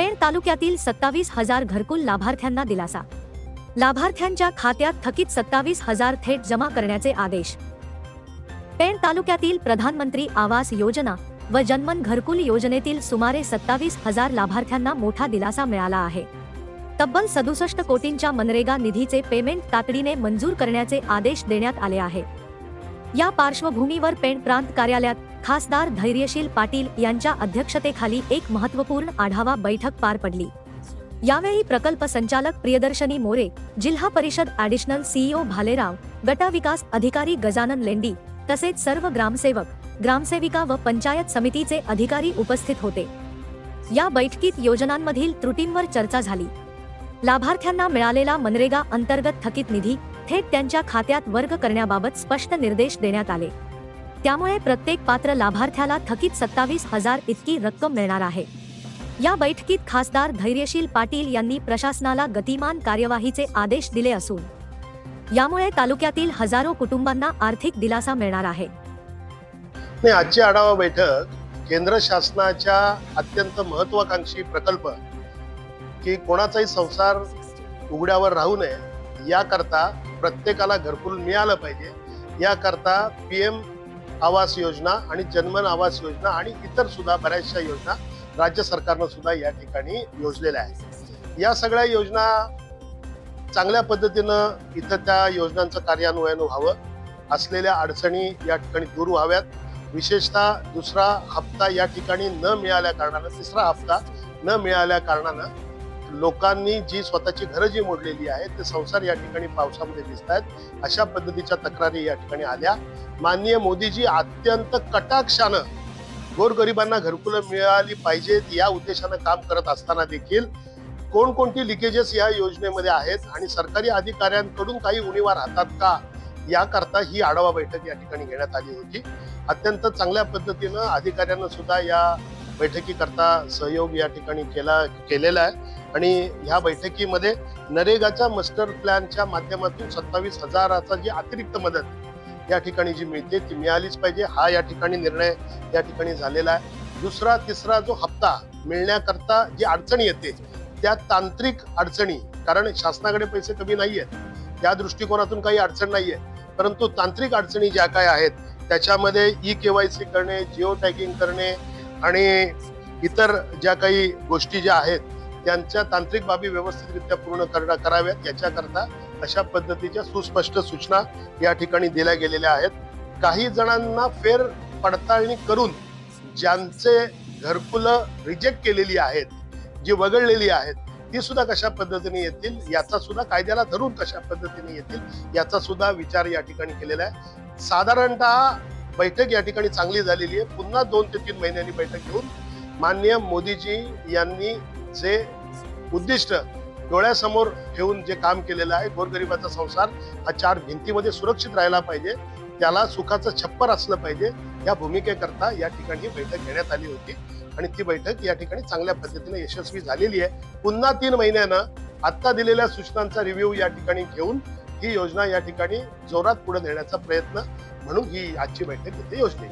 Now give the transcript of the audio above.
पेण तालुक्यातील सत्तावीस हजार घरकुल लाभार्थ्यांना दिलासा. लाभार्थ्यांच्या खात्यात थकीत सत्तावीस हजार थेट जमा करण्याचे आदेश. पेण तालुक्यातील प्रधानमंत्री आवास योजना व जन्मन घरकुल योजनेतील सुमारे सत्तावीस हजार लाभार्थ्यांना मोठा दिलासा मिळाला आहे. तब्बल सदुसष्ट कोटींच्या मनरेगा निधीचे पेमेंट तातडीने मंजूर करण्याचे आदेश देण्यात आले आहे. या पार्श्वभूमीवर पेण प्रांत कार्यालयात खासदार धैर्यशील पाटील यांच्या अध्यक्षतेखाली एक महत्त्वपूर्ण आढावा बैठक पार पडली. यावेळी प्रकल्प संचालक प्रियदर्शनी मोरे जिल्हा परिषद ॲडिशनल सीईओ भालेराव गटविकास अधिकारी गजानन लेंडी तसेच सर्व ग्रामसेवक ग्रामसेविका व पंचायत समितीचे अधिकारी उपस्थित होते. या बैठकीत योजनांमधील त्रुटींवर चर्चा झाली. लाभार्थ्यांना मिळालेला मनरेगा अंतर्गत थकीत निधी थेट त्यांच्या खात्यात वर्ग करण्याबाबत स्पष्ट निर्देश देण्यात आले. त्यामुळे प्रत्येक पात्र लाभार्थ्याला थकीत सत्तावीस हजार इतकी रक्कम मिळणार आहे. या बैठकीत खासदार धैर्यशील पाटील यांनी प्रशासनाला गतिमान कार्यवाहीचे आदेश दिले असून यामुळे तालुक्यातील हजारो कुटुंबांना आर्थिक दिलासा मिळणार आहे. आजची आढावा बैठक केंद्र शासनाच्या अत्यंत महत्वाकांक्षी प्रकल्प की कोणाचाही संसार उघड्यावर राहू नये याकरता प्रत्येकाला घरकुल मिळालं पाहिजे. याकरता पी एम आवास योजना आणि जनमन आवास योजना आणि इतर सुद्धा बऱ्याचशा योजना राज्य सरकारनं सुद्धा या ठिकाणी योजलेल्या आहेत. या सगळ्या योजना चांगल्या पद्धतीनं इथं त्या योजनांचं कार्यान्वयन व्हावं. असलेल्या अडचणी या ठिकाणी दूर व्हाव्यात. विशेषतः दुसरा हप्ता या ठिकाणी न मिळाल्या कारणानं तिसरा हप्ता न मिळाल्या कारणानं लोकांनी जी स्वतःची घरं जी मोडलेली आहेत ते संसार या ठिकाणी पावसामध्ये दिसत आहेत अशा पद्धतीच्या तक्रारी या ठिकाणी आल्या. माननीय मोदीजी अत्यंत कटाक्षानं गोरगरिबांना घरकुलं मिळाली पाहिजेत या उद्देशानं काम करत असताना देखील कोणकोणती लिकेजेस या योजनेमध्ये आहेत आणि सरकारी अधिकाऱ्यांकडून काही उणीवा राहतात का? याकरता ही आढावा बैठक या ठिकाणी घेण्यात आली होती. अत्यंत चांगल्या पद्धतीनं अधिकाऱ्यांना सुद्धा या बैठकीकरता सहयोग या ठिकाणी केला केलेला आहे. आणि ह्या बैठकीमध्ये नरेगाच्या मास्टर प्लॅनच्या माध्यमातून सत्तावीस हजाराचा जी अतिरिक्त मदत या ठिकाणी जी मिळते ती मिळालीच पाहिजे. हा या ठिकाणी निर्णय या ठिकाणी झालेला आहे. दुसरा तिसरा जो हप्ता मिळण्याकरता जी अडचणी येते त्या तांत्रिक अडचणी कारण शासनाकडे पैसे कमी नाही आहेत त्या दृष्टिकोनातून काही अडचण नाही आहे परंतु तांत्रिक अडचणी ज्या काय आहेत त्याच्यामध्ये ई के वाय सी करणे जिओ टॅगिंग करणे आणि इतर ज्या काही गोष्टी ज्या आहेत त्यांच्या तांत्रिक बाबी व्यवस्थितरित्या पूर्ण करणं कराव्यात. याच्याकरता अशा पद्धतीच्या सुस्पष्ट सूचना या ठिकाणी दिल्या गेलेल्या आहेत. काही जणांना फेर पडताळणी करून ज्यांचे घरकुलं रिजेक्ट केलेली आहेत जी वगळलेली आहेत ती सुद्धा कशा पद्धतीने येतील याचा सुद्धा कायद्याला धरून कशा पद्धतीने येतील याचा सुद्धा विचार या ठिकाणी केलेला आहे. साधारणतः बैठक या ठिकाणी चांगली झालेली आहे. पुन्हा दोन ते तीन महिन्यांनी बैठक घेऊन माननीय मोदीजी यांनी जे उद्दिष्ट डोळ्यासमोर ठेवून जे काम केलेलं आहे गोरगरिबाचा संसार हा चार भिंतीमध्ये सुरक्षित राहिला पाहिजे. त्याला सुखाचं छप्पर असलं पाहिजे. या भूमिकेकरता या ठिकाणी बैठक घेण्यात आली होती. आणि ती बैठक या ठिकाणी चांगल्या पद्धतीने यशस्वी झालेली आहे. पुन्हा तीन महिन्यानं आत्ता दिलेल्या सूचनांचा रिव्ह्यू या ठिकाणी घेऊन ही योजना या ठिकाणी जोरात पुढे नेण्याचा प्रयत्न म्हणून ही आजची बैठक इथे योजली